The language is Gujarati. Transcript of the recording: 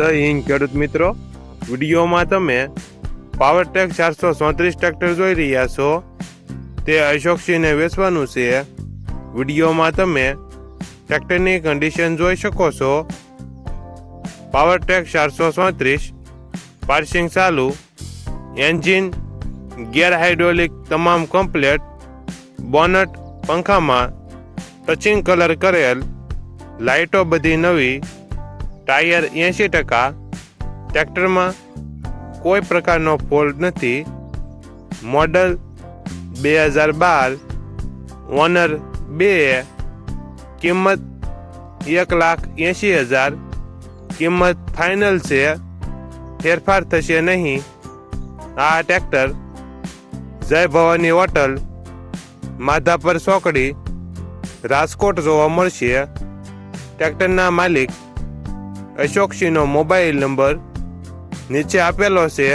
જય હિન્દ, ખેડૂત મિત્રો. વિડીયોમાં તમે પાવરટેક ચારસો ચોત્રીસ ટ્રેક્ટર જોઈ રહ્યા છો. તે અશોકસિંહને વેચવાનું છે. વિડીયોમાં તમે ટ્રેક્ટરની કન્ડિશન જોઈ શકો છો. પાવરટેક ચારસો ચોત્રીસ પાર્સિંગ ચાલુ એન્જિન ગેર હાઇડ્રોલિક તમામ કમ્પ્લેટ બોનટ પંખામાં ટચિંગ કલર કરેલ, લાઇટો બધી નવી ટાયર એંશી ટકા ટ્રેક્ટરમાં કોઈ પ્રકારનો ફોલ્ટ નથી મોડલ બે હજાર બાર ઓનર બે કિંમત એક લાખ એંશી હજાર કિંમત ફાઇનલ છે ફેરફાર થશે નહીં આ ટ્રેક્ટર જય ભવાની હોટલ માધાપર ચોકડી રાજકોટ જોવા મળશે ટ્રેક્ટરના માલિક અશોકસિંહનો મોબાઈલ નંબર નીચે આપેલો છે.